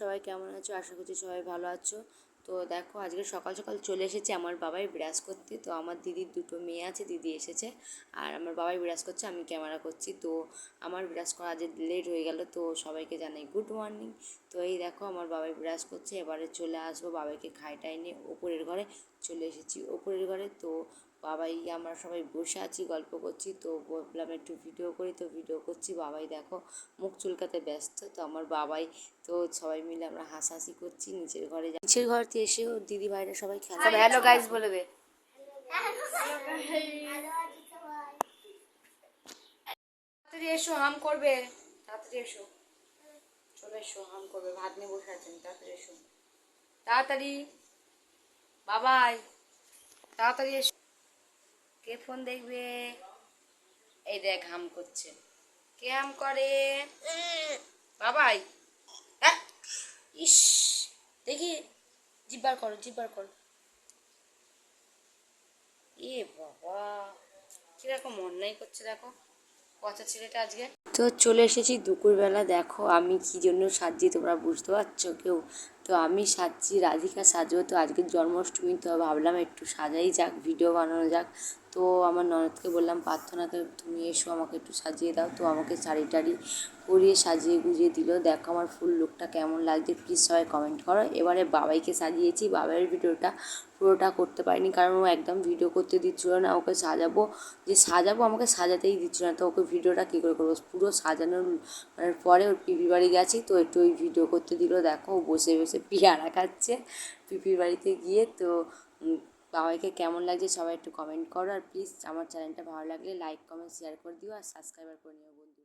সবাই কেমন আছো? আশা করছি সবাই ভালো আছো। তো দেখো, আজকে সকাল সকাল চলে এসেছে আমার বাবাই বিরাজ করতে তো আমার দিদির দুটো মেয়ে আছে, দিদি এসেছে। আর আমার বাবাই বিরাজ করছে আমি ক্যামেরা করছি। তো আমার বিরাজ করা আজ লেট হয়ে গেল, তো সবাইকে জানাই গুড মর্নিং তো এই দেখো, আমার বাবাই বিরাজ করছে এবারে চলে আসব বাবাইকে খাইটাই নিয়ে। ওপরের ঘরে চলে এসেছি, ওপরের ঘরে। তো বাবাই আমরা সবাই বসে আছি গল্প করছি। তো বললাম একটু ভিডিও করি তো ভিডিও করছি। বাবাই দেখো মুখ চুলকাতে ব্যস্ত। তো আমার বাবাই তো সবাই মিলে আমরা হাসাহাসি করছি। নিচের ঘরে নিচের ঘরতে এসেও দিদি ভাইরা সবাই খেলা হ্যালো গাইস বলে দে। তাড়াতাড়ি এসো হাম করবে। তাড়াতাড়ি এসো। চলে এসো হাম করবে। ভাত নিয়ে বসে আছেন তাড়াতাড়ি এসো। তাড়াতাড়ি। বাবাই তাড়াতাড়ি এসো। কে ফোন দেখবে? এই দেখ হাম করছে। কে হাম করে? বাবাই। ইস! দেখি, জিব্বার করো জিব্বার করো। এ বাবা, কীরকম অন্যায় করছে দেখো। পচা ছেলেটা আজকে। তো চলে এসেছি দুপুরবেলা, দেখো আমি কি জন্য সাজি তোমরা বুঝতে পারছ কেউ? তো আমি সাজছি, রাধিকা সাজবো তো আজকের জন্মাষ্টমী, তো ভাবলাম একটু সাজাই যাক ভিডিও বানানো যাক। তো আমার ননদকে বললাম প্রার্থনাকে তুমি এসো, আমাকে একটু সাজিয়ে দাও। তো আমাকে শাড়ি টাড়ি পরিয়ে সাজিয়ে গুজিয়ে দিল। দেখো আমার ফুল লুকটা কেমন লাগছে। প্লিজ সবাই কমেন্ট করো। এবারে বাবাইকে সাজিয়েছি। বাবাইয়ের ভিডিওটা পুরোটা করতে পারিনি, কারণ ও একদম ভিডিও করতে দিচ্ছিল না। ওকে সাজাবো, যে সাজাবো আমাকে সাজাতেই দিচ্ছিল না। তো ওকে ভিডিওটা কী করে করব? পুরো সাজানোর মানে পরে ওর পিপির বাড়ি গেছি, তো একটু ওই ভিডিও করতে দিল। দেখো বসে বসে পিয়ারা খাচ্ছে। পিপির বাড়িতে গিয়ে তো বাবাইকে কেমন লাগছে সবাই একটু কমেন্ট করো। আর প্লিজ আমার চ্যানেলটা ভালো লাগলে লাইক কমেন্ট শেয়ার করে দিও। আর সাবস্ক্রাইবার করে নিও বন্ধু